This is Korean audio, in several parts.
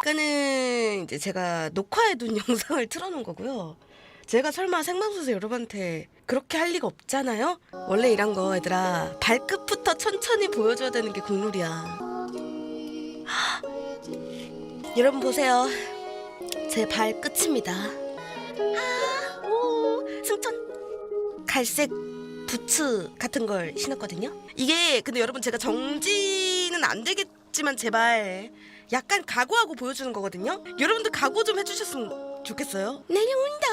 그러니까는 이제 제가 녹화해둔 영상을 틀어놓은 거고요. 제가 설마 생방송에서 여러분한테 그렇게 할 리가 없잖아요? 원래 이런 거 얘들아 발끝부터 천천히 보여줘야 되는 게 국룰이야. 하, 여러분 보세요. 제 발끝입니다. 아, 오, 승천. 갈색 부츠 같은 걸 신었거든요. 이게 근데 여러분 제가 정지는 안 되겠지만 제발 약간 각오하고 보여주는 거거든요. 여러분들 각오 좀 해주셨으면 좋겠어요. 내려온다.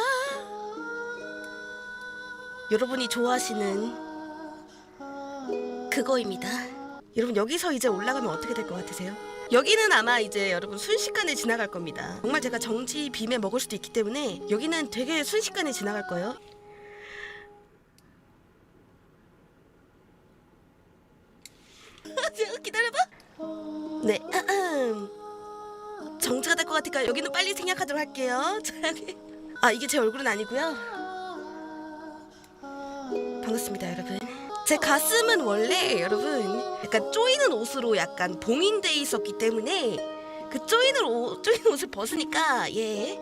여러분이 좋아하시는 그거입니다. 여러분 여기서 이제 올라가면 어떻게 될 것 같으세요? 여기는 아마 이제 여러분 순식간에 지나갈 겁니다. 정말 제가 정지 빔에 먹을 수도 있기 때문에 여기는 되게 순식간에 지나갈 거예요. 기다려봐. 네. 정지가 될 것 같으니까 여기는 빨리 생략하도록 할게요. 아 이게 제 얼굴은 아니고요. 반갑습니다, 여러분. 제 가슴은 원래 여러분 약간 쪼이는 옷으로 약간 봉인돼 있었기 때문에 그 쪼이는 옷, 쪼이는 옷을 벗으니까 예.